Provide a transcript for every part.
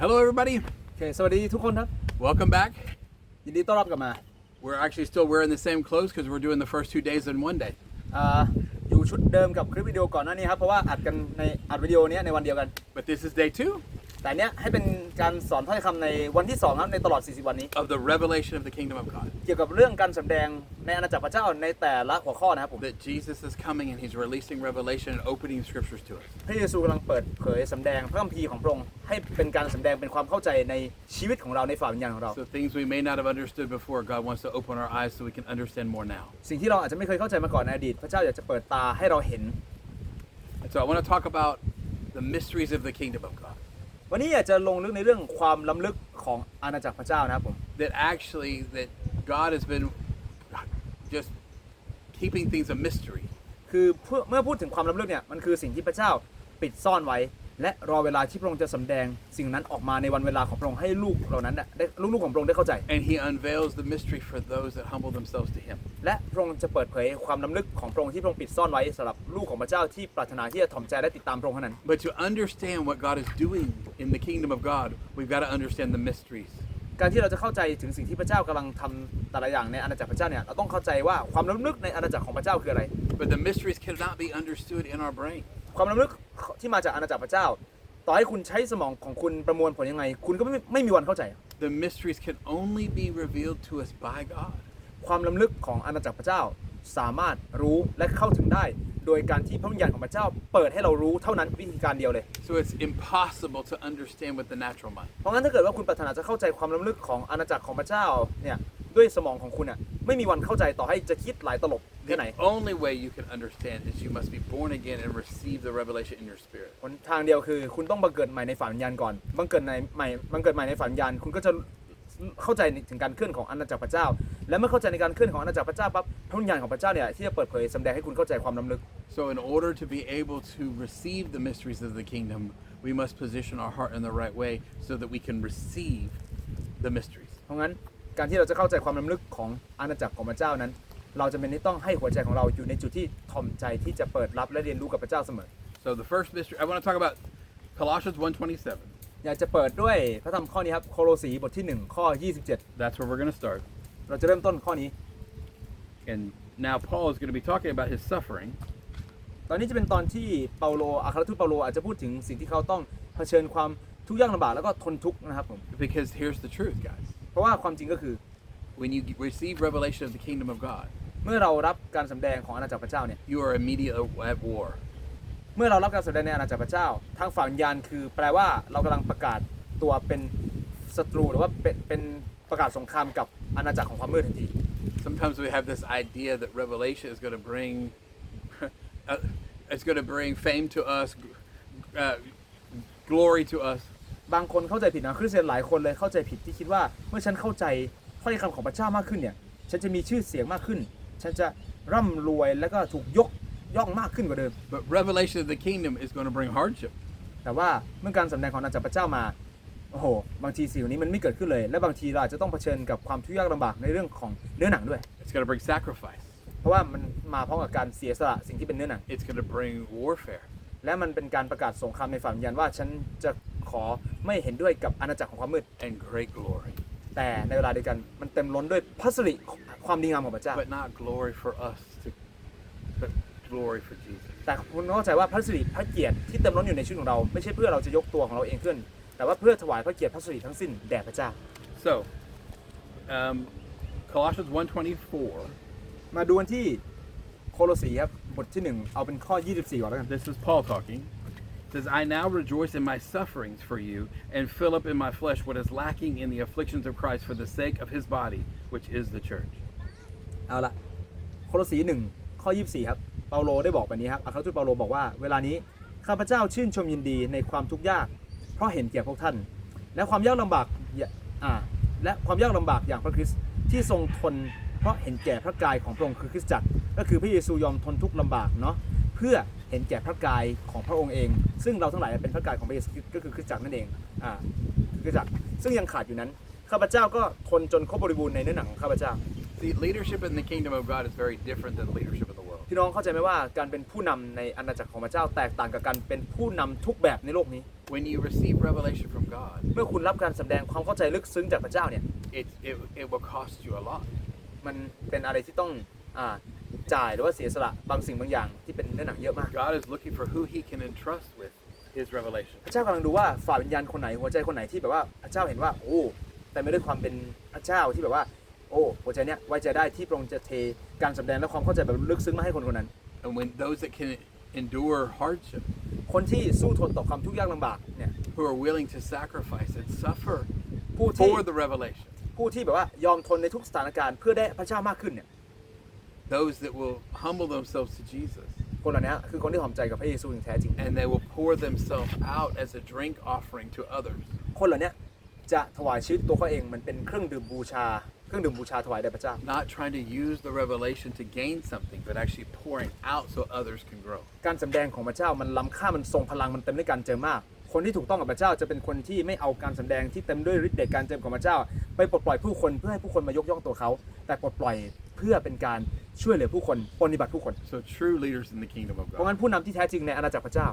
Hello, everybody. โอเค สวัสดีทุกคนครับ Welcome back. ยินดีต้อนรับกลับมา We're actually still wearing the same clothes because we're doing the first two days in one day. อ่าอยู่ชุดเดิมกับคลิปวิดีโอก่อนหน้านี้ครับ เพราะว่าอัดกันในอัดวิดีโอเนี้ยในวันเดียวกัน But this is day two แต่เนี้ยให้เป็นการสอนถ้อยคำในวันที่2ครับในตลอด 40 วันนี้ of the revelation of the kingdom of God. เกี่ยวกับเรื่องการสำแดงในอาณาจักรพระเจ้าในแต่ละหัวข้อนะครับผม That Jesus is coming and he's releasing revelation and opening scriptures to us. พระเยซูกำลังเปิดเผยสำแดงพระคัมภีร์ของพระองค์ให้เป็นการสำแดงเป็นความเข้าใจในชีวิตของเราในฝ่ายวิญญาณของเรา So things we may not have understood before, God wants to open our eyes so we can understand more now. สิ่งที่เราอาจจะไม่เคยเข้าใจมาก่อนในอดีต พระเจ้าอยากจะเปิดตาให้เราเห็น And so I want to talk about the mysteries of the kingdom of God. วันนี้อยากจะลงลึกในเรื่องความล้ำลึกของอาณาจักรพระเจ้านะครับผม That actually that God has been just keeping things a mystery. คือเพื่อเมื่อพูดถึงความล้ำลึกเนี่ยมันคือสิ่งที่พระเจ้าปิดซ่อนไว้ และรอเวลาที่พระองค์จะสำแดงสิ่งนั้นออกมาในวันเวลาของพระองค์ให้ลูกเหล่านั้นน่ะได้ลูกๆของพระองค์ได้เข้าใจ And he unveils the mystery for those that humble themselves to him. และพระองค์จะเปิดเผยความล้ำลึกของพระองค์ที่พระองค์ปิดซ่อนไว้สำหรับลูกของพระเจ้าที่ปรารถนาที่จะถ่อมใจและติดตามพระองค์เท่านั้น But to understand what God is doing in the kingdom of God, we've got to understand the mysteries. การที่เราจะเข้าใจถึงสิ่งที่พระเจ้ากำลังทำแต่ละอย่างในอาณาจักรพระเจ้าเนี่ยเราต้องเข้าใจว่าความล้ำลึกในอาณาจักรของพระเจ้าคืออะไร But the mysteries cannot be understood in our brain. ความล้ำลึกที่มาจากอาณาจักรพระเจ้า ต่อให้คุณใช้สมองของคุณประมวลผลยังไง คุณก็ไม่ไม่มีวันเข้าใจ The mysteries can only be revealed to us by God. ความล้ำลึกของอาณาจักรพระเจ้าสามารถรู้และเข้าถึงได้ โดยการที่พระวิญญาณของพระเจ้าเปิดให้เรารู้เท่านั้นวิธีการเดียวเลย So it's impossible to understand with the natural mind. เพราะงั้นถ้าเกิดว่าคุณปรารถนาจะเข้าใจความล้ำลึกของอาณาจักรของพระเจ้าเนี่ยด้วยสมองของคุณอะไม่มีวันเข้าใจต่อให้จะคิดหลายตลบแค่ไหน The only way you can understand is you must be born again and receive the revelation in your spirit. หนทางเดียวคือคุณต้องบังเกิดใหม่ในฝันวิญญาณก่อนบังเกิดในใหม่บังเกิดใหม่ในฝันวิญญาณคุณก็จะ เข้าใจถึงการเคลื่อนของอาณาจักรพระเจ้า และเมื่อเข้าใจในการเคลื่อนของอาณาจักรพระเจ้าปั๊บพระวิญญาณของพระเจ้าเนี่ยที่จะเปิดเผยสำแดงให้คุณเข้าใจความล้ำลึก So in order to be able to receive the mysteries of the kingdom, we must position our heart in the right way so that we can receive the mysteries. เพราะงั้นการที่เราจะเข้าใจความล้ำลึกของอาณาจักรของพระเจ้านั้น เราจะเป็นที่ต้องให้หัวใจของเราอยู่ในจุดที่ถ่อมใจที่จะเปิดรับและเรียนรู้กับพระเจ้าเสมอ So the first mystery I want to talk about Colossians 1:27. อยากจะเปิดด้วยพระธรรมข้อนี้ครับโคโลสีบทที่ 1 ข้อ That's where we're going to start. 27เราจะเริ่มต้นข้อนี้ And now Paul is going to be talking about his suffering ตอนนี้จะเป็นตอนที่เปาโลอัครทูตเปาโลอาจจะพูดถึงสิ่งที่เขาต้องเผชิญความทุกข์ยากลำบากแล้วก็ทนทุกข์นะครับผม because here's the truth, guys. เพราะว่าความจริงก็คือ When you receive revelation of the kingdom of God, เมื่อเรารับการสำแดงของอาณาจักรพระเจ้าเนี่ย you are immediately at war. เมื่อเรารับการสำแดงในอาณาจักรพระเจ้า ทางฝ่ายวิญญาณคือแปลว่าเรากำลังประกาศตัวเป็นศัตรูหรือว่าเป็นเป็นประกาศสงครามกับอาณาจักรของความมืดทันที Sometimes we have this idea that revelation is going to bring uh, it's going to bring fame to us, uh, glory to us. บางคนเข้าใจผิดนะคริสเตียนหลายคนเลยเข้าใจผิดที่คิดว่าเมื่อฉันเข้าใจถ้อยคำของพระเจ้ามากขึ้นเนี่ยฉันจะมีชื่อเสียงมากขึ้น ฉันจะร่ำรวยแล้วก็ถูกยก ย่องมากขึ้นกว่าเดิม But revelation of the kingdom is going to bring hardship. แต่ว่าเมื่อการสำแดงของอาณาจักรพระเจ้ามาโอ้โหบางทีสิ่งเหล่านี้มันไม่เกิดขึ้นเลย และบางทีเราอาจจะต้องเผชิญกับความทุกข์ยากลำบากในเรื่องของเนื้อหนังด้วย It's going to bring sacrifice. เพราะว่ามันมาพร้อมกับการเสียสละสิ่งที่เป็นเนื้อหนัง It's going to bring warfare. และมันเป็นการประกาศสงครามในฝ่ายวิญญาณว่าฉันจะขอไม่เห็นด้วยกับอาณาจักรของความมืด and great glory, แต่ในเวลาเดียวกันมันเต็มล้นด้วยพระสิริความดีงามของพระเจ้า but not glory for us, to, but glory for Jesus. แต่คุณเข้าใจว่าพระสิริพระเกียรติที่เต็มล้นอยู่ในชีวิตของเรา ไม่ใช่เพื่อเราจะยกตัวของเราเองขึ้น แต่ว่าเพื่อถวายพระเกียรติพระสิริทั้งสิ้นแด่พระเจ้า So, um, Colossians 1.24, มาดูกันที่โคโลสีครับบทที่ 1 เอาเป็นข้อ 24 ก่อนแล้วกัน this is Paul talking. It says, I now rejoice in my sufferings for you and fill up in my flesh what is lacking in the afflictions of Christ for the sake of his body, which is the church. เอาละโคโลสี1ข้อ 24 ครับ เปาโลได้บอกแบบนี้ครับอัครทูตเปาโลบอกว่าเวลานี้ข้าพเจ้าชื่นชมยินดีในความทุกข์ยาก เพราะเห็นแก่พวกท่าน และความยากลำบากอ่าและความยากลำบากอย่างพระคริสต์ที่ทรงทน เพราะเห็นแก่พระกายของพระองค์คือคริสตจักร ก็คือพระเยซูยอมทนทุกข์ลำบากเนาะเพื่อเห็นแก่พระกายของพระองค์เอง ซึ่งเราทั้งหลายเป็นพระกายของพระเยซูก็คือคริสตจักรนั่นเองอ่าคือคริสตจักรซึ่งยังขาดอยู่นั้นข้าพเจ้าก็ทนจนครบบริบูรณ์ในเนื้อหนังของข้าพเจ้า See, leadership in the kingdom of God is very different than leadership in the. พี่น้องเข้าใจไหมว่าการเป็นผู้นำในอาณาจักรของพระเจ้าแตกต่างกับการเป็นผู้นำทุกแบบในโลกนี้ When you receive revelation from God, เมื่อคุณรับการแสดงความเข้าใจลึกซึ้งจากพระเจ้าเนี่ย it, it, it will cost you a lot. มันเป็นอะไรที่ต้องอาจ่ายหรือว่าเสียสละบางสิ่งบางอย่างที่เป็นเนื้อหนังเยอะมาก God is looking for who He can entrust with His revelation. พระเจ้ากำลังดูว่าฝ่ายวิญญาณคนไหนหัวใจคนไหนที่แบบว่าพระเจ้าเห็นว่าโอ้แต่ไม่ด้วยความเป็นพระเจ้าที่แบบว่า โอ้หัวใจเนี้ยไว้ใจได้ที่พระองค์จะเทการแสดงและความเข้าใจแบบลึกซึ้งมาให้คนคนนั้น And when those that can endure hardship, คนที่สู้ทนต่อความทุกข์ยากลำบากเนี่ย who are willing to sacrifice and suffer ผู้ที่ for the revelation, ผู้ที่แบบว่ายอมทนในทุกสถานการณ์เพื่อได้พระเจ้ามากขึ้นเนี่ย those that will humble themselves to Jesus, คนเหล่านี้คือคนที่หอมใจกับพระเยซูอย่างแท้จริง and they will pour themselves out as a drink offering to others. คนเหล่านี้จะถวายชีวิตตัวเขาเองมันเป็นเครื่องดื่มบูชา เครื่องดื่มบูชาถวายแด่พระเจ้า Not trying to use the revelation to gain something, but actually pouring out so others can grow. การสำแดงของพระเจ้ามันล้ำค่ามันทรงพลังมันเต็มด้วยการเจิมมาก คนที่ถูกต้องกับพระเจ้าจะเป็นคนที่ไม่เอาการสำแดงที่เต็มด้วยฤทธิ์เดชการเจิมของพระเจ้า ไปปลดปล่อยผู้คนเพื่อให้ผู้คนมายกย่องตัวเขา แต่ปลดปล่อยเพื่อเป็นการช่วยเหลือผู้คนปฏิบัติผู้คน So true leaders in the kingdom of เพราะงั้ God นผู้นำที่แท้จริงในอาณาจักรพระเจ้า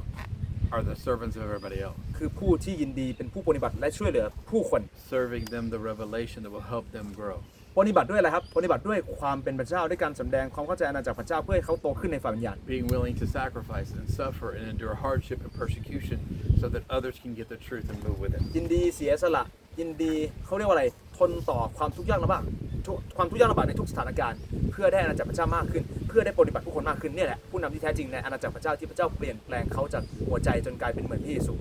are the servants of everybody else, คือผู้ที่ยินดีเป็นผู้ปฏิบัติและช่วยเหลือผู้คน serving them the revelation that will help them grow. ปฏิบัติด้วยอะไรครับปฏิบัติด้วยความเป็นพระเจ้าด้วยการสำแดงความเข้าใจอาณาจักรพระเจ้าเพื่อให้เขาโตขึ้นในฝ่ายวิญญาณ Being willing to sacrifice and suffer and endure hardship and persecution so that others can get the truth and move with it. ยินดีเสียสละ ยินดีเขาเรียกว่าอะไร ทนต่อความทุกข์ยากลำบากทุกความทุกข์ยากลำบากในทุกสถานการณ์เพื่อได้อาณาจักรพระเจ้ามากขึ้น เพื่อได้ปฏิบัติผู้คนมากขึ้นเนี่ยแหละผู้นำที่แท้จริงในอาณาจักรพระเจ้าที่พระเจ้าเปลี่ยนแปลงเขาจากหัวใจจนกลายเป็นเหมือนพระเยซู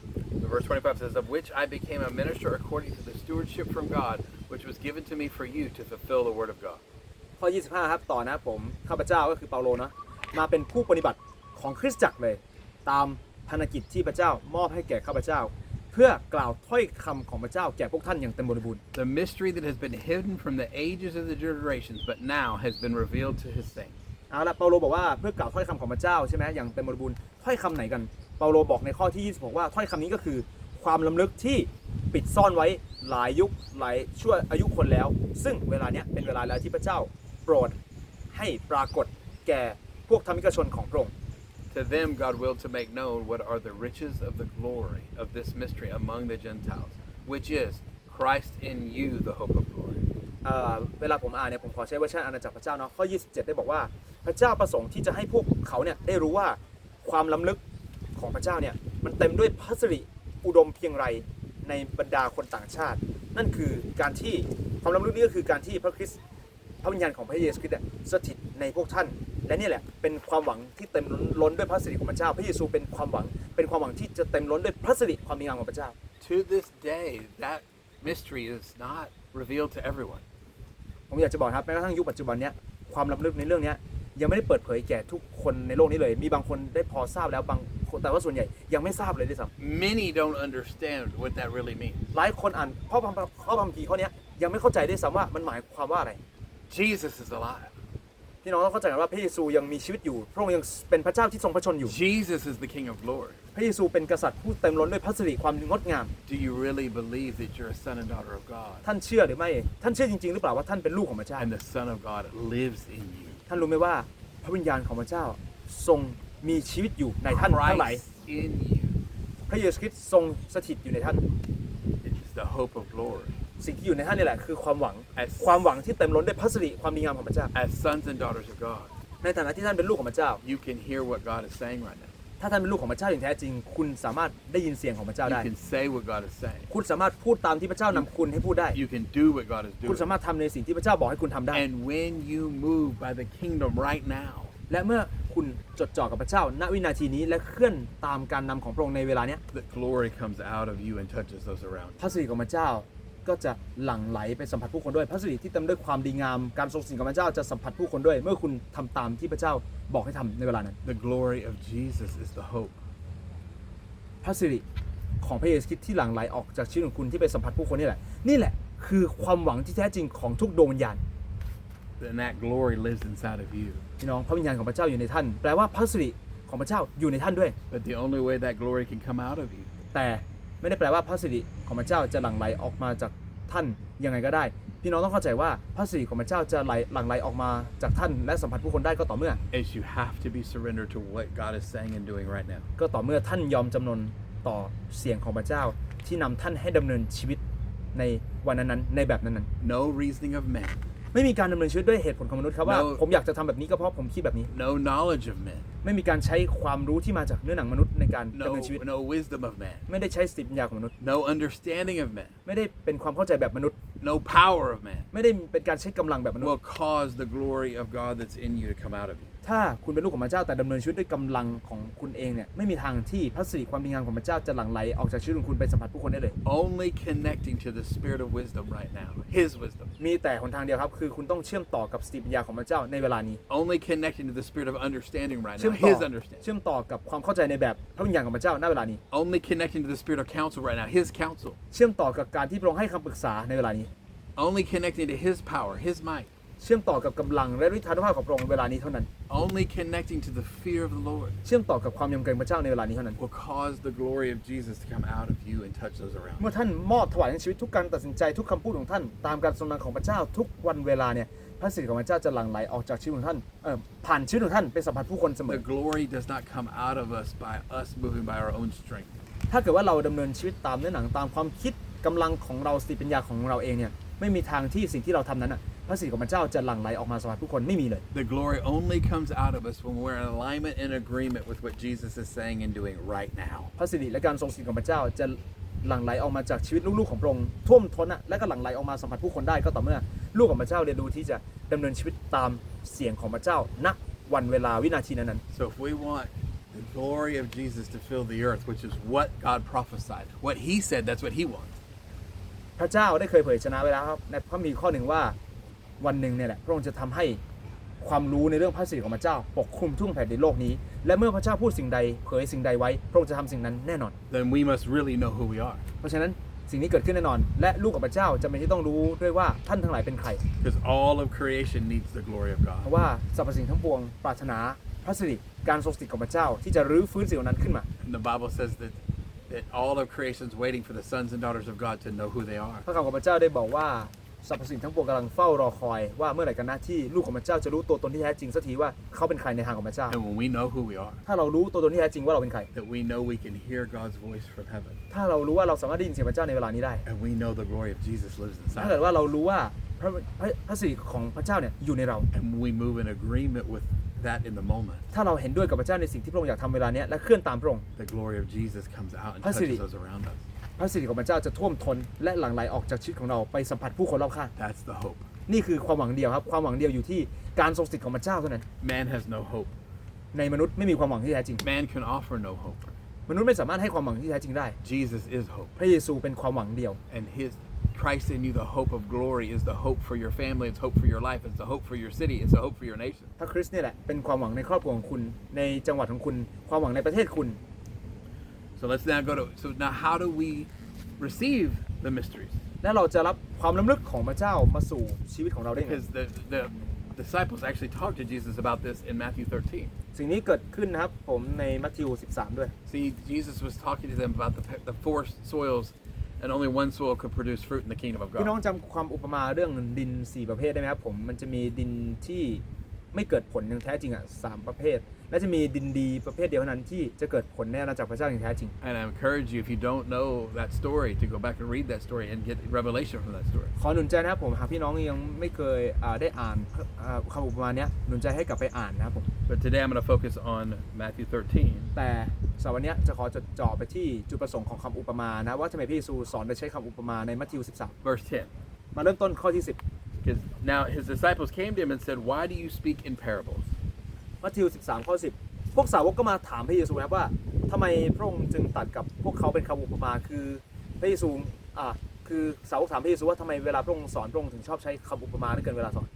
The verse 25 says, Of which I became a minister according to the stewardship from God, which was given to me for you to fulfill the word of God. ข้อ 25 ครับ ต่อนะผม ข้าพเจ้าก็คือเปาโลนะ มาเป็นผู้ปฏิบัติของคริสตจักรเลย ตามภารกิจที่พระเจ้ามอบให้แก่ข้าพเจ้า เพื่อกล่าวถ้อยคำของพระเจ้าแก่พวกท่านอย่างเต็มบริบูรณ์ The mystery that has been hidden from the ages of the generations, but now has been revealed to his saints. เอาละเปาโลบอกว่าเพื่อกล่าวถ้อยคำของพระเจ้าใช่ไหมอย่างเต็มบริบูรณ์ถ้อยคำไหนกันเปาโลบอกในข้อที่26ว่าถ้อยคำนี้ก็คือความล้ำลึกที่ปิดซ่อนไว้หลายยุคหลายชั่วอายุคนแล้ว ซึ่งเวลาเนี้ยเป็นเวลาแล้วที่พระเจ้าโปรดให้ปรากฏแก่พวกธรรมิกชนของพระองค์ To them, God willed to make known what are the riches of the glory of this mystery among the Gentiles, which is Christ in you, the hope of glory. เอ่อเวลาผมอ่านเนี่ยผมขอใช้เวอร์ชันอาณาจักรพระเจ้าเนาะข้อ 27 ได้บอกว่าพระเจ้าประสงค์ที่จะให้พวกเขาเนี่ยได้รู้ว่าความล้ำลึกของพระเจ้าเนี่ยมันเต็มด้วยพระสิริอุดมเพียงไรในบรรดาคนต่างชาติ นั่นคือการที่ความล้ำลึกนี่ก็คือการที่พระคริสต์ ระวิญญาณของพระเยซูคริสต์เนี่ยสถิตในพวกท่าน และนี่แหละเป็นความหวังที่เต็มล้นด้วยพระสิริของพระเจ้า พระเยซูเป็นความหวังเป็นความหวังที่จะเต็มล้นด้วยพระสิริความดีงามของพระเจ้า To this day, that mystery is not revealed to everyone. ผมอยากจะบอกนะครับแม้กระทั่งยุคปัจจุบันเนี้ยความล้ำลึกในเรื่องเนี้ยยังไม่ได้เปิดเผยแก่ทุกคนในโลกนี้เลย มีบางคนได้พอทราบแล้วบางคนแต่ว่าส่วนใหญ่ยังไม่ทราบเลยด้วยซ้ Many don't understand what that really means. ำหลายคนอ่านข้อความข้อความพีร์ข้อเนี้ยยังไม่เข้าใจด้วยซ้ำว่ามันหมายความว่าอะไร Jesus is alive. พี่น้องต้องเข้าใจกันว่าพระเยซูยังมีชีวิตอยู่ พระองค์ยังเป็นพระเจ้าที่ทรงพระชนอยู่ Jesus is the King of glory. พระเยซูเป็นกษัตริย์ผู้เต็มล้นด้วยพระสิริความงดงาม Do you really believe that you're a son and daughter of God? ท่านเชื่อหรือไม่ ท่านเชื่อจริงๆ หรือเปล่าว่าท่านเป็นลูกของพระเจ้า And the Son of God lives in you. ท่านรู้ไหมว่าพระวิญญาณของพระเจ้าทรงมีชีวิตอยู่ในท่านทั้งหลาย Christ in you พระเยซูคริสต์ทรงสถิตอยู่ในท่าน is the hope of glory. สิ่งที่อยู่ในท่านนี่แหละคือความหวัง As ความหวังที่เต็มล้นด้วยพระสิริความดีงามของพระเจ้า As sons and daughters of God, ในฐานะที่ท่านเป็นลูกของพระเจ้า you can hear what God is saying right now. ถ้าท่านเป็นลูกของพระเจ้าอย่างแท้จริง คุณสามารถได้ยินเสียงของพระเจ้า You ได้ can say what God is saying. คุณสามารถพูดตามที่พระเจ้านำคุณให้พูดได้ You can do what God is คุณ doing. สามารถทำในสิ่งที่พระเจ้าบอกให้คุณทำได้ And when you move by the kingdom right now, และเมื่อคุณจดจ่อกับพระเจ้า ณวินาทีนี้และเคลื่อนตามการนำของพระองค์ในเวลาเนี้ย the glory comes out of you and touches those around พระสิริของพระเจ้า ก็จะหลั่งไหลไปสัมผัสผู้คนด้วย พระสิริที่เต็มด้วยความดีงาม การทรงสิงของพระเจ้าจะสัมผัสผู้คนด้วย เมื่อคุณทำตามที่พระเจ้าบอกให้ทำในเวลานั้น you. The glory of Jesus is the hope. พระสิริของพระเยซูคริสต์ที่หลั่งไหลออกจากชีวิตของคุณที่ไปสัมผัสผู้คนนี่แหละ นี่แหละคือความหวังที่แท้จริงของทุกดวงวิญญาณ And that glory lives inside of you. พี่น้องพระวิญญาณของพระเจ้าอยู่ในท่าน แปลว่าพระสิริของพระเจ้าอยู่ในท่านด้วย But the only way that glory can come out of you แต่ ไม่ได้แปลว่าพระสิริของพระเจ้าจะหลั่งไหลออกมาจากท่านยังไงก็ได้ พี่น้องต้องเข้าใจว่าพระสิริของพระเจ้าจะไหลหลั่งไหลออกมาจากท่านและสัมผัสผู้คนได้ก็ต่อเมื่อ is you have to be surrendered to what God is saying and doing right now. ก็ต่อเมื่อท่านยอมจำนนต่อเสียงของพระเจ้าที่นำท่านให้ดำเนินชีวิตในวันนั้นๆในแบบนั้น No reasoning of men, ๆ ไม่มีการดำเนินชีวิตด้วยเหตุผลของมนุษย์ครับว่า No ผมอยากจะทำแบบนี้ก็เพราะผมคิดแบบนี้ no knowledge of men, ไม่มีการใช้ความรู้ที่มาจากเนื้อหนังมนุษย์ในการดำ no, เนินชีวิต no wisdom of man, ไม่ได้ใช้สติปัญญาของมนุษย์ no understanding of man, ไม่ได้เป็นความเข้าใจแบบมนุษย์ no power of man ไม่ได้เป็นการใช้กำลังแบบมนุษย์ will cause the glory of God that's in you to come out of you. ถ้าคุณเป็นลูกของพระเจ้าแต่ดำเนินชีวิตด้วยกำลังของคุณเองเนี่ยไม่มีทางที่พระสิริความดีงามของพระเจ้าจะหลั่งไหลออกจากชีวิตของคุณไปสัมผัสผู้คนได้เลย Only connecting to the spirit of wisdom right now, His wisdom. มีแต่หนทางเดียวครับคือคุณต้องเชื่อมต่อกับสติปัญญาของพระเจ้าในเวลานี้ Only connecting to the spirit of understanding right เชื่อ now, มต่อ His understanding. เชื่อมต่อกับความเข้าใจในแบบพระวิญญาณของพระเจ้าณเวลานี้ Only connecting to the spirit of counsel right now, His counsel. เชื่อมต่อกับการที่พระองค์ให้คำปรึกษาในเวลานี้ Only connecting to His power, His might. เชื่อมต่อกับกำลังและฤทธานุภาพของพระองค์ในเวลานี้เท่านั้น Only connecting to the fear of the Lord เชื่อมต่อกับความยำเกรงพระเจ้าในเวลานี้เท่านั้น will cause the glory of Jesus to come out of you and touch those around. เมื่อท่านมอบถวายในชีวิตทุกการตัดสินใจทุกคำพูดของท่าน ตามการทรงนำของพระเจ้าทุกวันเวลาเนี่ยพระสิริของพระเจ้าจะหลั่งไหลออกจากชีวิตของท่านเอ่อผ่านชีวิตของท่านไปสัมผัสผู้คนเสมอ The glory does not come out of us by us moving by our own strength. ถ้าเกิดว่าเราดำเนินชีวิตตามเนื้อหนังตามความคิดกำลังของเราสติปัญญาของเราเองเนี่ยไม่มีทางที่สิ่งที่เราทำนั้นอะ พระสิริของพระเจ้าจะหลั่งไหลออกมาสัมผัสผู้คนไม่มีเลย The glory only comes out of us when we're in alignment and agreement with what Jesus is saying and doing right now. พระสิริและการทรงสิทธิ์ของพระเจ้าจะหลั่งไหลออกมาจากชีวิตลูกๆของพระองค์ท่วมท้นอะและก็หลั่งไหลออกมาสัมผัสผู้คนได้ก็ต่อเมื่อ ลูกของพระเจ้าเรียนรู้ที่จะดำเนินชีวิตตามเสียงของพระเจ้าณวันเวลาวินาทีนั้นๆ So if we want the glory of Jesus to fill the earth, which is what God prophesied, what He said, that's what He wants. พระเจ้าได้เคยเผยชนะไว้แล้วครับในพระมีข้อหนึ่งว่า วันหนึ่งเนี่ยแหละพระองค์จะทำให้ความรู้ในเรื่องพระสิริของพระเจ้า ปกคลุมทุ่งแผ่นดินโลกนี้ และเมื่อพระเจ้าพูดสิ่งใดเผยสิ่งใดไว้ พระองค์จะทำสิ่งนั้นแน่นอน Then we must really know who we are. เพราะฉะนั้นสิ่งนี้เกิดขึ้นแน่นอน และลูกของพระเจ้าจะเป็นที่ต้องรู้ด้วยว่าท่านทั้งหลายเป็นใคร Because all of creation needs the glory of เพ God. ราะว่าสรรพสิ่งทั้งปวงปรารถนาพระสิริการทรงสถิตของพระเจ้าที่จะรื้อฟื้นสิ่งเหล่านั้นขึ้นมา And the Bible says that, that all of creation is waiting for the sons and daughters of God to know who they are. พระคำของพระเจ้าได้บอกว่า สรรพสิ่งทั้งปวงกำลังเฝ้ารอคอยว่าเมื่อไหร่กันนะที่ลูกของพระเจ้าจะรู้ตัวตนที่แท้จริงสักทีว่าเขาเป็นใครในทางของพระเจ้า And when we know who we are, ถ้าเรารู้ตัวตนที่แท้จริงว่าเราเป็นใคร that we know we can hear God's voice from heaven, ถ้าเรารู้ว่าเราสามารถได้ยินเสียงพระเจ้าในเวลานี้ได้ and we know the glory of Jesus lives ถ้าเกิด inside, ว่าเรารู้ว่าพระพระพระสิริของพระเจ้าเนี่ยอยู่ในเรา and we move in agreement with that in the moment, ถ้าเราเห็นด้วยกับพระเจ้าในสิ่งที่พระองค์อยากทำเวลาเนี้ยและเคลื่อนตามพระองค์ the glory of Jesus comes out and Pastor touches Lee. those around us. พระสิริของพระเจ้าจะท่วมท้นและหลั่งไหลออกจากชีวิตของเราไปสัมผัสผู้คนรอบข้าง That's the hope. นี่คือความหวังเดียวครับความหวังเดียวอยู่ที่การทรงสถิตของพระเจ้าเท่านั้น Man has no hope. ในมนุษย์ไม่มีความหวังที่แท้จริง Man can offer no hope. มนุษย์ไม่สามารถให้ความหวังที่แท้จริงได้ Jesus is hope. พระเยซูเป็นความหวังเดียว And his Christ in you, the hope of glory, is the hope for your family, it's hope for your life, it's the hope for your city, it's the hope for your nation. พระคริสต์เนี่ยแหละเป็นความหวังในครอบครัวของคุณในจังหวัดของคุณ ความหวังในประเทศคุณ So let's now go to so now how do we receive the mysteries? และเราจะรับความล้ำลึกของพระเจ้ามาสู่ชีวิตของเราได้ไง Because the, the disciples actually talked to Jesus about this in Matthew 13. สิ่งนี้เกิดขึ้นนะครับผมในมัทธิว 13 ด้วย See, Jesus was talking to them about the, the four soils, and only one soil could produce fruit in the kingdom of พี่น้อง God. จำความอุปมาเรื่องดิน 4 ประเภทได้ไหมครับผม มันจะมีดินที่ ไม่เกิดผลอย่างแท้จริงอะสามประเภท และจะมีดินดีประเภทเดียวเท่านั้นที่จะเกิดผลในอาณาจักรพระเจ้าอย่างแท้จริง And I encourage you, if you don't know that story, to go back and read that story and get revelation from that story. ขอหนุนใจนะครับผมหากพี่น้องยังไม่เคยอ่าได้อ่านอ่าคำอุปมาเนี้ยหนุนใจให้กลับไปอ่านนะครับผม But today I'm going to focus on Matthew 13. แต่สัปดาห์วันเนี้ยจะขอจดจ่อไปที่จุดประสงค์ของคำอุปมานะว่าทำไมพระเยซูสอนโดยใช้คำอุปมาในมัทธิว Verse 10. 13มาเริ่มต้นข้อที่ Because now his disciples came to him and said, Why do you speak in parables? 10มัทธิว 13 ข้อ 10 พวกสาวกก็มาถามพระเยซูนะครับว่าทำไมพระองค์จึงตัดกับพวกเขาเป็นคำอุปมาคือพระเยซูอ่าคือสาวกถามพระเยซูว่าทำไมเวลาพระองค์สอนพระองค์ถึงชอบใช้คำอุปมาเหลือเกินเวลาสอน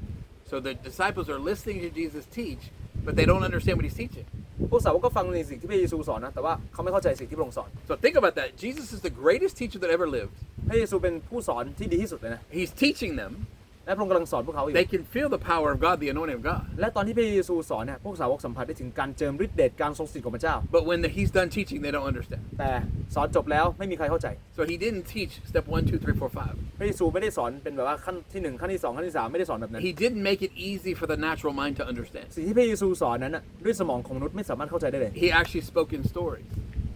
So the disciples are listening to Jesus teach, but they don't understand what he's teaching. พวกสาวกก็ฟังในสิ่งที่พระเยซูสอนนะแต่ว่าเขาไม่เข้าใจสิ่งที่พระองค์สอน So think about that. Jesus is the greatest teacher that ever lived. พระเยซูเป็นผู้สอนที่ดีที่สุดเลยนะ He's teaching them, และพระองค์กำลังสอนพวกเขาอยู่ They can feel the power of God, the anointing of God. และตอนที่พระเยซูสอนเนี่ยพวกสาวกสัมผัสได้ถึงการเจิมฤทธิ์เดชการทรงสถิตของพระเจ้า But when the, he's done teaching, they don't understand. แต่สอนจบแล้วไม่มีใครเข้าใจ So he didn't teach step one, two, three, four, five. พระเยซูไม่ได้สอนเป็นแบบว่าขั้นที่หนึ่งขั้นที่สองขั้นที่สามไม่ได้สอนแบบนั้น He didn't make it easy for the natural mind to understand. สิ่งที่พระเยซูสอนนั้นน่ะด้วยสมองของมนุษย์ไม่สามารถเข้าใจได้เลย He actually spoke in stories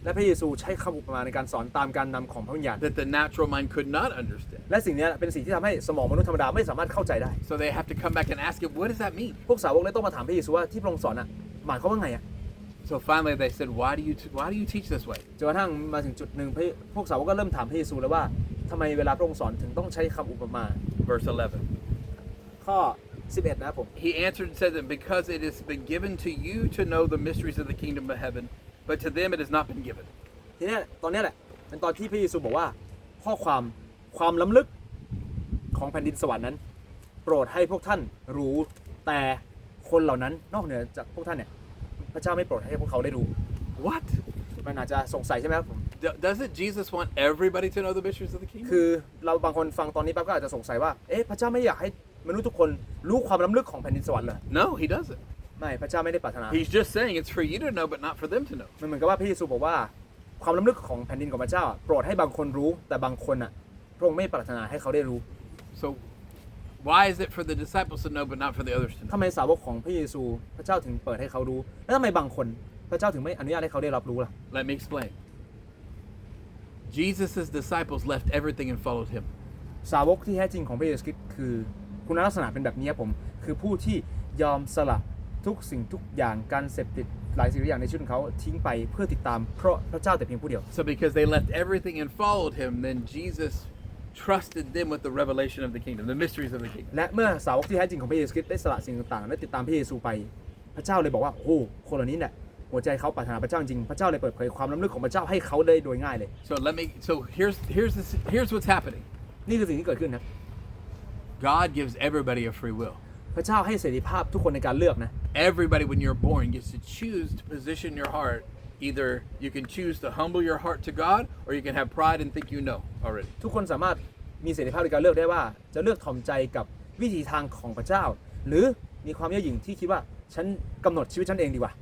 และพระเยซูใช้คำอุปมาในการสอนตามการนำของพระวิญญาณ that the natural mind could not understand. และสิ่งเนี้ยเป็นสิ่งที่ทำให้สมองมนุษย์ธรรมดาไม่สามารถเข้าใจได้ So they have to come back and ask him, what does that mean? พวกสาวกเลยต้องมาถามพระเยซูว่าที่พระองค์สอนอะหมายความว่าไงอะ So finally they said, why do you, t- why do you teach this way? จนกระทั่งมาถึงจุดหนึ่งพระพวกสาวกก็เริ่มถามพระเยซูแล้วว่าทำไมเวลาพระองค์สอนถึงต้องใช้คำอุปมา Verse 11. ข้อ 11 นะครับผม He answered and said that because it has been given to you to know the mysteries of the kingdom of heaven, but to them it has not been given. ทีเนี้ยตอนเนี้ยแหละเป็นตอนที่พระเยซูบอกว่าข้อความความล้ำลึกของแผ่นดินสวรรค์นั้น โปรดให้พวกท่านรู้แต่คนเหล่านั้นนอกเหนือจากพวกท่านเนี่ยพระเจ้าไม่โปรดให้พวกเขาได้รู้ What? มันอาจจะสงสัยใช่ไหมครับผม D- doesn't Jesus want everybody to know the mysteries of the kingdom? คือเราบางคนฟังตอนนี้ปั๊บก็อาจจะสงสัยว่า เอ๊ะ พระเจ้าไม่อยากให้มนุษย์ทุกคนรู้ความล้ำลึกของแผ่นดินสวรรค์เหรอ No, he doesn't. ไม่พระเจ้าไม่ได้ปรารถนา He's just saying it's for you to know, but not for them to know. มันเหมือนกับว่าพระเยซูบอกว่า ความล้ำลึกของแผ่นดินของพระเจ้าอะโปรดให้บางคนรู้ แต่บางคนอะพระองค์ไม่ปรารถนาให้เขาได้รู้ So why is it for the disciples to know, but not for the others to know? ทำไมสาวกของพระเยซูพระเจ้าถึงเปิดให้เขารู้ แล้วทำไมบางคนพระเจ้าถึงไม่อนุญาตให้เขาได้รับรู้ล่ะ Let me explain. Jesus' disciples left everything and followed him. สาวกที่แท้จริงของพระเยซูคริสต์คือ คุณลักษณะเป็นแบบนี้ครับผม คือผู้ที่ยอมสละ ทุกสิ่งทุกอย่างการเสพติดหลายสิ่งหลายอย่างในชีวิตของเขาทิ้งไปเพื่อติดตามเพราะพระเจ้าแต่เพียงผู้เดียว So because they left everything and followed him, then Jesus trusted them with the revelation of the kingdom, the mysteries of the kingdom. และเมื่อสาวกที่แท้จริงของพระเยซูคริสต์ได้สละสิ่งต่างๆและติดตามพระเยซูไป พระเจ้าเลยบอกว่าโอ้โหคนเหล่านี้เนี่ยหัวใจเขาปรารถนาพระเจ้าจริงพระเจ้าเลยเปิดเผยความล้ำลึกของพระเจ้าให้เขาได้โดยง่ายเลย So let me. So here's here's this, here's what's happening. นี่คือสิ่งที่เกิดขึ้นนะ God gives everybody a free will. พระเจ้าให้เสรีภาพทุกคนในการเลือกนะ Everybody, when you're born, gets to choose to position your heart. Either you can choose to humble your heart to God, or you can have pride and think you know already. ทุกคนสามารถมีเสรีภาพในการเลือกได้ว่า จะเลือกถ่อมใจกับวิธีทางของพระเจ้า หรือมีความเย่อหยิ่งที่คิดว่าฉันกำหนดชีวิตฉันเองดีกว่า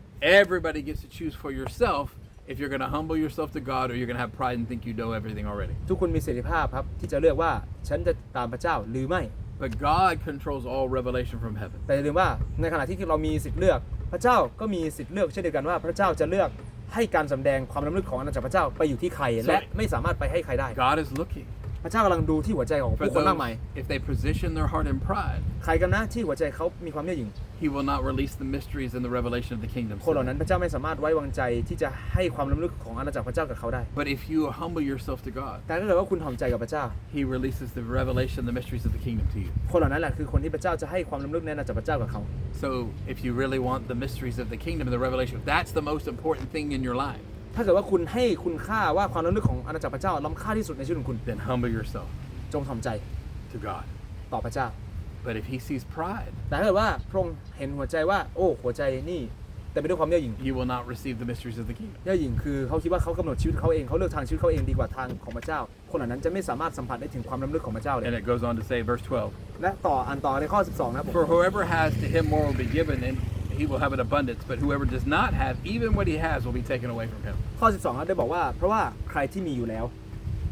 Everybody gets to choose for yourself if you're going to humble yourself to God, or you're going to have pride and think you know everything already. ทุกคนมีเสรีภาพครับที่จะเลือกว่าฉันจะตามพระเจ้าหรือไม่ But God controls all revelation from heaven. แต่อย่าลืมว่าในขณะที่เรามีสิทธิ์เลือก พระเจ้าก็มีสิทธิ์เลือกเช่นเดียวกันว่าพระเจ้าจะเลือกให้การสำแดงความล้ำลึกของอาณาจักรพระเจ้าไปอยู่ที่ใคร และไม่สามารถไปให้ใครได้ God is looking พระเจ้ากำลังดูที่หัวใจของ for ผู้คน those มากมาย if they position their heart in pride. ใครกันนะที่หัวใจเขามีความเย่อหยิ่ง He will not release the mysteries and the revelation of the kingdom. คนเหล่านั้นพระเจ้าไม่สามารถไว้วางใจที่จะให้ความล้ำลึกของอาณาจักรพระเจ้ากับเขาได้ But if you humble yourself to God, แต่ถ้าเกิดว่าคุณถ่อมใจกับพระเจ้า He releases the revelation, the mysteries of the kingdom to you. คนเหล่านั้นแหละคือคนที่พระเจ้าจะให้ความล้ำลึกในอาณาจักรพระเจ้ากับเขา So if you really want the mysteries of the kingdom and the revelation, that's the most important thing in your life. ถ้าเกิดว่าคุณให้คุณค่าว่าความล้ำลึกของอาณาจักรพระเจ้าล้ำค่าที่สุดในชีวิตของคุณ Then humble yourself จงถ่อมใจ to God. ต่อพระเจ้า But if He sees pride, แต่ถ้าเกิดว่าพระองค์เห็นหัวใจว่า โอ้หัวใจนี่แต่ไปด้วยความเย่อหยิ่ง you will not receive the mysteries of the kingdom. เย่อหยิ่งคือเขาคิดว่าเขากำหนดชีวิตเขาเองเขาเลือกทางชีวิตเขาเองดีกว่าทางของพระเจ้า คนเหล่านั้นจะไม่สามารถสัมผัสได้ถึงความล้ำลึกของพระเจ้าเลย And it goes on to say, verse 12, และต่ออันต่อในข้อ 12 นะครับผม For whoever has to him more will be given, and he will have an abundance. But whoever does not have, even what he has, will be taken away from him. ข้อ 12ครับได้บอกว่าเพราะว่าใครที่มีอยู่แล้ว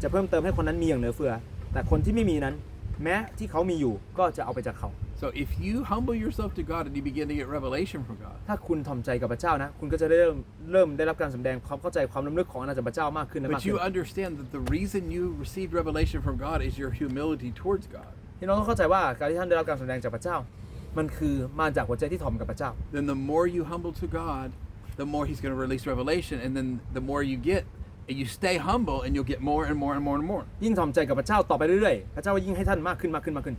จะเพิ่มเติมให้คนนั้นมีอย่างเหลือเฟือ แต่คนที่ไม่มีนั้น แม้ที่เขามีอยู่ก็จะเอาไปจากเขา So if you humble yourself to God and you begin to get revelation from God, ถ้าคุณถ่อมใจกับพระเจ้านะ คุณก็จะได้เริ่มเริ่ m ได้รับการสำแดงความเข้าใจความล้ำลึกของอาณาจักรพระเจ้ามากขึ้นและมาก but ขึ้ you น understand that the reason you received revelation from God is your humility towards God, พี่น้องต้องเข้าใจว่าการที่ท่านได้รับการสำแดงจากพระเจ้า มันคือมาจากหัวใจที่ถ่อมกับพระเจ้า then the more you humble to God, the more He's going to release revelation, and then the more you get, and you stay humble, and you'll get more and more and more and more. ยิ่งถ่อมใจกับพระเจ้าต่อไปเรื่อยๆ พระเจ้าก็ยิ่งให้ท่านมากขึ้นมากขึ้นมากขึ้น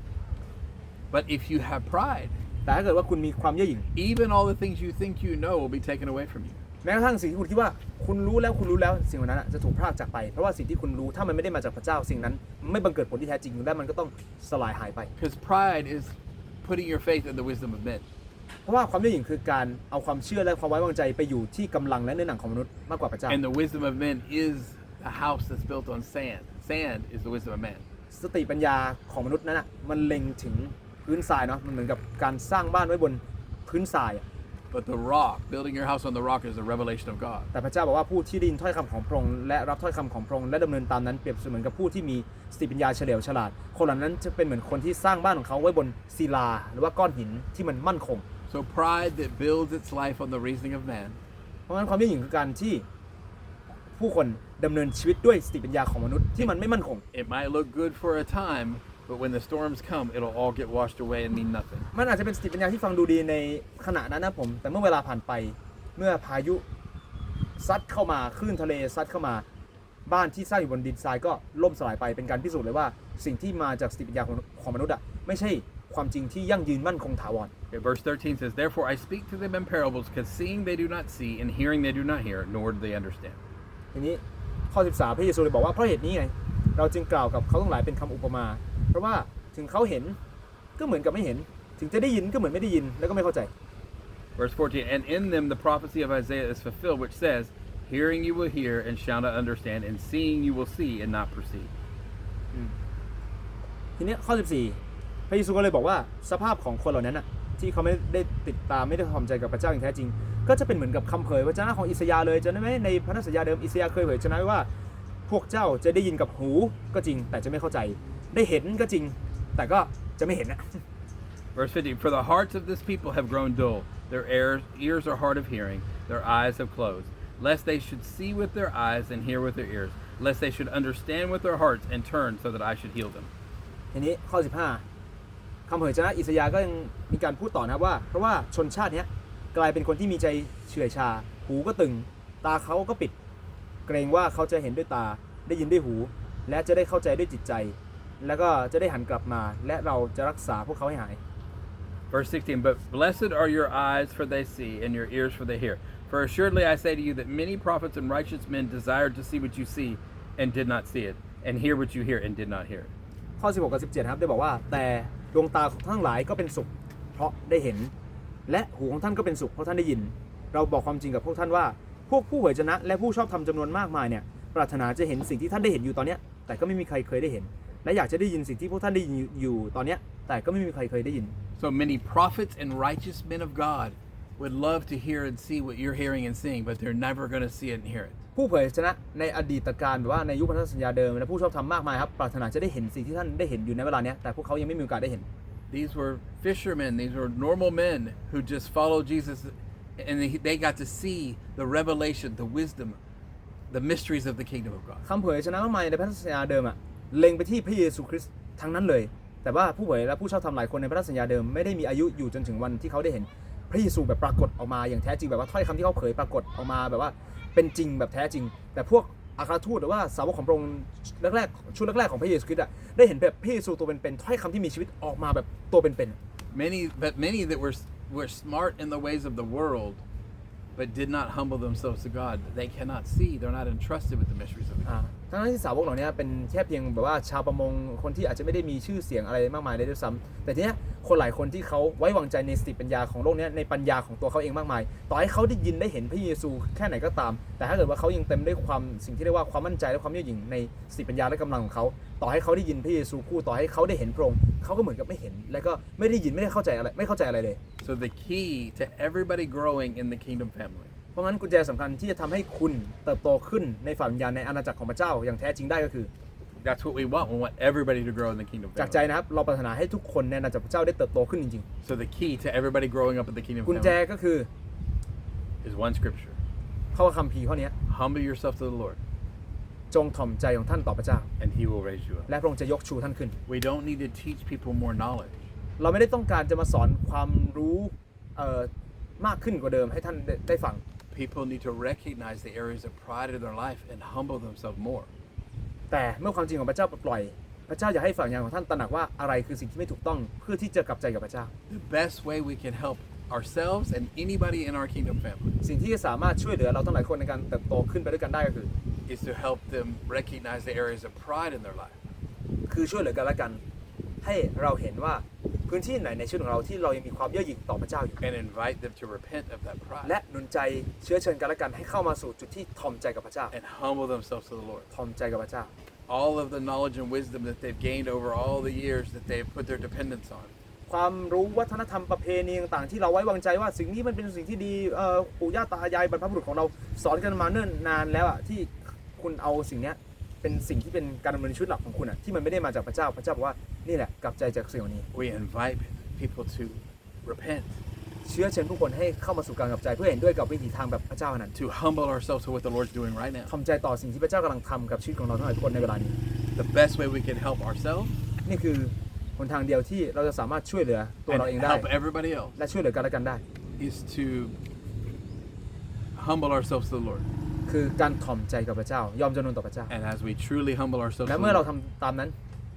But if you have pride, แต่ถ้าเกิดว่าคุณมีความเย่อหยิ่ง even all the things you think you know will be taken away from you. แม้กระทั่งสิ่งที่คุณคิดว่าคุณรู้แล้วคุณรู้แล้วสิ่งเหล่านั้นอะจะถูกพรากจากไป เพราะว่าสิ่งที่คุณรู้ถ้ามันไม่ได้มาจากพระเจ้าสิ่งนั้น ไม่บังเกิดผลที่แท้จริงและมันก็ต้องสลายหายไป Because pride is putting your faith in the wisdom of men. เพราะว่าความเย่อหยิ่งคือการเอาความเชื่อและความไว้วางใจไปอยู่ที่กำลังและเนื้อหนังของมนุษย์มากกว่าพระเจ้า And the wisdom of men is a house that's built on sand. Sand is the wisdom of man. สติปัญญาของมนุษย์นั้นอะมันเล็งถึงพื้นทรายเนาะมันเหมือนกับการสร้างบ้านไว้บนพื้นทรายอะ But the rock, building your house on the rock, is the revelation of God. แต่พระเจ้าบอกว่าผู้ที่ได้ยินถ้อยคำของพระองค์และรับถ้อยคำของพระองค์และดำเนินตามนั้นเปรียบเสมือนกับผู้ที่มีสติปัญญาเฉลียวฉลาด คนเหล่านั้นจะเป็นเหมือนคนที่สร้างบ้านของเขาไว้บนศิลา หรือว่าก้อนหินที่มันมั่นคง So pride that builds its life on the reasoning of man เพราะงั้นความยิ่งใหญ่คือการที่ผู้คนดำเนินชีวิตด้วยสติปัญญาของมนุษย์ที่มันไม่มั่นคง It might look good for a time, but when the storms come, it'll all get washed away and mean nothing. มันอาจจะเป็นสติปัญญาที่ฟังดูดีในขณะนั้นนะผม แต่เมื่อเวลาผ่านไปเมื่อพายุซัดเข้ามาคลื่นทะเลซัดเข้ามาบ้านที่สร้างอยู่บนดินทรายก็ล่มสลายไปเป็นการพิสูจน์เลยว่า สิ่งที่มาจากสติปัญญาของของมนุษย์อะไม่ใช่ความจริงที่ยั่งยืนมั่นคงถาวร Okay, verse 13 says, Therefore I speak to them in parables, because seeing they do not see, and hearing they do not hear, nor do they understand. ทีนี้ข้อ 13 พระเยซูเลยบอกว่าเพราะเหตุนี้ไง เราจึงกล่าวกับเขาทั้งหลายเป็นคำอุปมา เพราะว่าถึงเขาเห็นก็เหมือนกับไม่เห็น ถึงจะได้ยินก็เหมือนไม่ได้ยินแล้วก็ไม่เข้าใจ Verse 14, And in them the prophecy of Isaiah is fulfilled, which says, Hearing you will hear and shall not understand, and seeing you will see and not perceive. ทีนี้ข้อ 14 พระเยซูก็เลยบอกว่าสภาพของคนเหล่านั้นน่ะที่เขาไม่ได้ติดตามไม่ได้ทำใจกับพระเจ้าอย่างแท้จริง ก็จะเป็นเหมือนกับคำเผยพระเจ้าของอิสยาห์เลยจะได้ไหมในพันธสัญญาเดิมอิสยาห์เคยเผยชนะไว้ว่า พวกเจ้าจะได้ยินกับหูก็จริง แต่จะไม่เข้าใจ ได้เห็นก็จริง แต่ก็จะไม่เห็นนะ Verse 15, For the hearts of this people have grown dull, their ears, ears are hard of hearing, their eyes have closed, lest they should see with their eyes and hear with their ears, lest they should understand with their hearts and turn so that I should heal them. ทีนี้ข้อ 15คำเผยชนะอิสยาห์ก็ยังมีการพูดต่อนะครับว่า เพราะว่าชนชาติเนี้ยกลายเป็นคนที่มีใจเฉื่อยชา หูก็ตึง ตาเขาก็ปิดเกรงว่าเขาจะเห็นด้วยตาได้ยินด้วยหู และจะได้เข้าใจด้วยจิตใจ แล้วก็จะได้หันกลับมาและเราจะรักษาพวกเขาให้หาย Verse 16, But blessed are your eyes, for they see, and your ears, for they hear. For assuredly I say to you that many prophets and righteous men desired to see what you see and did not see it, and hear what you hear and did not hear it. ข้อ 16 กับ 17 ครับ ได้บอกว่า แต่ดวงตาของท่านทั้งหลายก็เป็นสุข เพราะได้เห็น และหูของท่านก็เป็นสุข เพราะท่านได้ยิน เราบอกความจริงกับพวกท่านว่า พวกผู้เผยชนะ และผู้ชอบทำจำนวนมากมายเนี่ยปรารถนาจะเห็นสิ่งที่ท่านได้เห็นอยู่ตอนนี้แต่ก็ไม่มีใครเคยได้เห็น และอยากจะได้ยินสิ่งที่พวกท่านได้ยินอยู่ตอนนี้แต่ก็ไม่มีใครเคยได้ยิน So many prophets and righteous men of God would love to hear and see what you're hearing and seeing, but they're never going to see it and hear it. ผู้เผยชนะในอดีตการแบบว่าในยุคพันธสัญญาเดิมและผู้ชอบทำมากมายครับปรารถนาจะได้เห็นสิ่งที่ท่านได้เห็นอยู่ในเวลาเนี้ยแต่พวกเขายังไม่มีโอกาสได้เห็น These were fishermen, these were normal men who just followed Jesus, and they, they got to see the revelation, the wisdom, the mysteries of the kingdom of God. คำเผยชนะมากมายในพันธสัญญาเดิมอะเล็งไปที่พระเยซูคริสต์ทั้งนั้นเลย แต่ว่าผู้เผยและผู้ชอบทำหลายคนในพันธสัญญาเดิมไม่ได้มีอายุอยู่จนถึงวันที่เขาได้เห็นพระเยซูแบบปรากฏออกมาอย่างแท้จริงแบบว่าถ้อยคำที่เขาเผยปรากฏออกมาแบบว่าเป็นจริงแบบแท้จริง แต่พวกอัครทูตหรือว่าสาวกของพระองค์แรกๆชุดแรกๆของพระเยซูคริสต์อะได้เห็นแบบพระเยซูตัวเป็นๆถ้อยคำที่มีชีวิตออกมาแบบตัวเป็นๆ Many, but many that were were smart in the ways of the world, but did not humble themselves to God. They cannot see. They're not entrusted with the mysteries of the uh-huh. kingdom. ทั้งที่สาวกเหล่านี้เป็นแค่เพียงแบบว่าชาวประมงคนที่อาจจะไม่ได้มีชื่อเสียงอะไรมากมายเลยด้วยซ้ำแต่ทีเนี้ยคนหลายคนที่เขาไว้วางใจในสติปัญญาของโลกเนี้ยในปัญญาของตัวเขาเองมากมาย ต่อให้เขาได้ยินได้เห็นพระเยซูแค่ไหนก็ตาม แต่ถ้าเกิดว่าเขายังเต็มด้วยความสิ่งที่เรียกว่าความมั่นใจและความเย่อหยิ่งในสติปัญญาและกำลังของเขา ต่อให้เขาได้ยินพระเยซูพูดต่อให้เขาได้เห็นพระองค์เขาก็เหมือนกับไม่เห็น และก็ไม่ได้ยินไม่ได้เข้าใจอะไรไม่เข้าใจอะไรเลย So the key to everybody growing in the kingdom family เพราะงั้นกุญแจสำคัญที่จะทำให้คุณเติบโตขึ้นในฝ่ายวิญญาณในอาณาจักรของพระเจ้าอย่างแท้จริงได้ก็คือ That's what we want. We want everybody to grow in the kingdom จากใจ family. นะครับเราปรารถนาให้ทุกคนในอาณาจักรพระเจ้าได้เติบโตขึ้นจริง So the key to everybody growing up in the kingdom ๆกุญแจ family ก็คือ is one scripture. เข้าคัมภีร์ข้อเนี้ย Humble yourself to the Lord, จงถ่อมใจของท่านต่อพระเจ้า and He will raise you up. และพระองค์จะยกชูท่านขึ้น We don't need to teach people more knowledge. เราไม่ได้ต้องการจะมาสอนความรู้เอ่อมากขึ้นกว่าเดิมให้ท่านได้ได้ฟัง People need to recognize the areas of pride in their life and humble themselves more. แต่เมื่อความจริงของพระเจ้าปล่อย พระเจ้าอยากให้ฝ่ายวิญญาณของท่านตระหนักว่าอะไรคือสิ่งที่ไม่ถูกต้องเพื่อที่จะกลับใจกับพระเจ้า The best way we can help ourselves and anybody in our kingdom family สิ่งที่จะสามารถช่วยเหลือเราทั้งหลายคนในการเติบโตขึ้นไปด้วยกันได้ก็คือ is to help them recognize the areas of pride in their life คือช่วยเหลือกันและกัน ให้เราเห็นว่า พื้นที่ไหนในชีวิตของเราที่เรายังมีความเย่อหยิ่งต่อพระเจ้าอยู่ and invite them to repent of that pride และหนุนใจเชื้อเชิญกันและกันให้เข้ามาสู่จุดที่ทอมใจกับพระเจ้า and humble themselves to the Lord. ทอมใจกับพระเจ้า All of the knowledge and wisdom that they've gained over all the years that they've put their dependence on, ความรู้วัฒนธรรมประเพณีต่างๆที่เราไว้วางใจว่าสิ่งนี้มันเป็นสิ่งที่ดีเอ่อปู่ย่าตายายบรรพบุรุษของเราสอนกันมาเนิ่นนานแล้วอะที่คุณเอาสิ่งเนี้ย เป็นสิ่งที่เป็นการดำเนินชีวิตหลักของคุณอะที่มันไม่ได้มาจากพระเจ้าพระเจ้าบอกว่านี่แหละกลับใจจากสิ่งเหล่านี้ We invite people to repent, เชื้อเชิญผู้คนให้เข้ามาสู่การกลับใจเพื่อเห็นด้วยกับวิถีทางแบบพระเจ้านั้น to humble ourselves to what the Lord's doing right now. ทำใจต่อสิ่งที่พระเจ้ากำลังทำกับชีวิตของเราทั้งหลายทุกคนในเวลานี้ The best way we can help ourselves นี่คือหนทางเดียวที่เราจะสามารถช่วยเหลือตัวเราเอง and ได้ help everybody else และช่วยเหลือกันและกันได้ is to humble ourselves to the Lord. คือการถ่อมใจกับพระเจ้ายอมจำนนต่อพระเจ้า And as we truly humble ourselves และ to เมื่อ the เรา Lord, ทำตามนั้น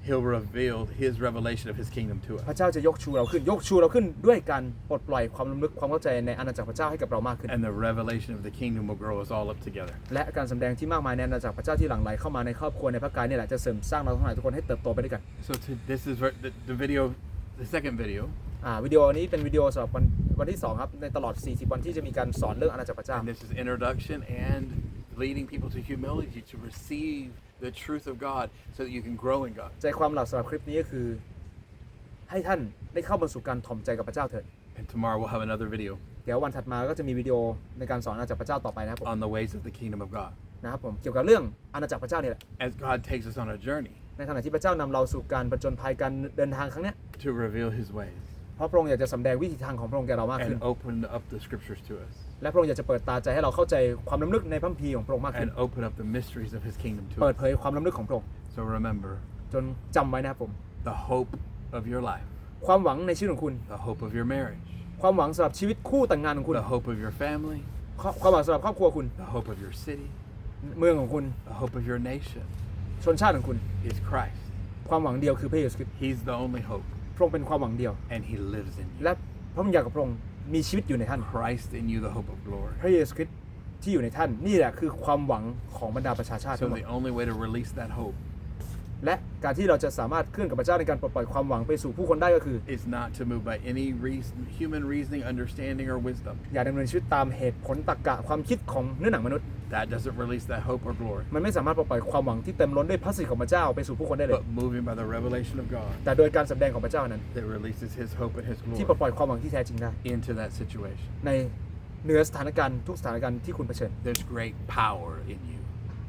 He'll reveal His revelation of His kingdom to พ us. ระเจ้าจะยกชูเราขึ้น ยกชูเราขึ้นด้วยการปลดปล่อยความลึกความเข้าใจในอาณาจักรพระเจ้าให้กับเรามากขึ้น And the revelation of the kingdom will grow us all up together. และการสำแดงที่มากมายในอาณาจักรพระเจ้าที่หลั่งไหลเข้ามาในครอบครัวในพระกายนี่แหละจะเสริมสร้างเราทั้งหลายทุกคนให้เติบโตไปด้วยกัน So to, this is ver- the, the video, the second video, อ่า วิดีโอนี้เป็นวิดีโอสำหรับวันวันที่สองครับ ในตลอด 40 วันที่จะมีการสอนเรื่องอาณาจักรพระเจ้า and this is introduction and leading people to humility to receive the truth of God so that you can grow in God. ใจความหลักสำหรับคลิปนี้ก็คือ ให้ท่านได้เข้ามาสู่การถ่อมใจกับพระเจ้าเถิด And tomorrow we'll have another video เดี๋ยววันถัดมาก็จะมีวิดีโอในการสอนอาณาจักรพระเจ้าต่อไปนะครับผม on the ways of the kingdom of God. นะครับผมเกี่ยวกับเรื่องอาณาจักรพระเจ้านี่แหละ As God takes us on a journey ในขณะที่พระเจ้านำเราสู่การประจนภัยการเดินทางครั้งเนี้ย to reveal His ways เพราะพระองค์อยากจะสำแดงวิธีทางของพระองค์แก่เรามากขึ้น and open up the scriptures to us และพระองค์อยากจะเปิดตาใจให้เราเข้าใจความล้ำลึกในพระคัมภีร์ของพระองค์มากขึ้น and open up the mysteries of His kingdom เปิ to ด us. เผยความล้ำลึกของพระองค์ So remember จนจำไว้นะครับผม the hope of your life, ความหวังในชีวิตของคุณ the hope of your marriage, ความหวังสำหรับชีวิตคู่แต่งงานของคุณ the hope of your family, ความหวังสำหรับครอบครัวคุณ the hope of your city, เมืองของคุณ the hope of your nation ชนชาติของคุณ is Christ. ความหวังเดียวคือพระเยซูคริสต์ He's the only hope, พระองค์เป็นความหวังเดียว and He lives in you. และพระบัญญัติของพระองค์มีชีวิตอยู่ในท่าน Christ in you, the hope of glory. พระเยซูคริสต์ที่อยู่ในท่านนี่แหละคือความหวังของบรรดาประชาชาติ So ทั้งหมด the only way to release that hope และการที่เราจะสามารถเคลื่อนกับพระเจ้าในการปลดปล่อยความหวังไปสู่ผู้คนได้ก็คือ is not to move by any reason, human reasoning, understanding, or wisdom. อย่าดำเนินชีวิตตามเหตุผลตรรกะความคิดของเนื้อหนังมนุษย์ That doesn't release that hope or glory. มันไม่สามารถปลดปล่อยความหวังที่เต็มล้นด้วยพระสิทธิ์ของพระเจ้าไปสู่ผู้คนได้เลย But moving by the revelation of God แต่โดยการสำแดงของพระเจ้านั้น that releases His hope and His ที่ปลด glory ปล่อยความหวังที่แท้จริงได้ into that situation. ในเหนือสถานการณ์ทุกสถานการณ์ที่คุณเผชิญ There's great power in you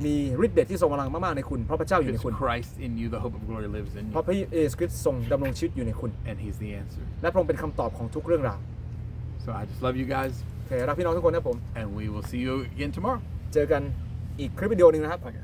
มีฤทธิ์เดชที่ทรงพลังมากๆในคุณ เพราะพระเจ้าอยู่ใน because คุณ Christ in you, the hope of glory, lives in เพราะ you, พระเยซูคริสต์ทรงดำรงชีวิตอยู่ในคุณ and He's the answer. และพระองค์เป็นคำตอบของทุกเรื่องราว So I just love you guys, โอเครักพี่น้องทุกคนนะผม and we will see you again tomorrow. เจอกันอีกคลิปวิดีโอหนึ่งนะครับ Okay.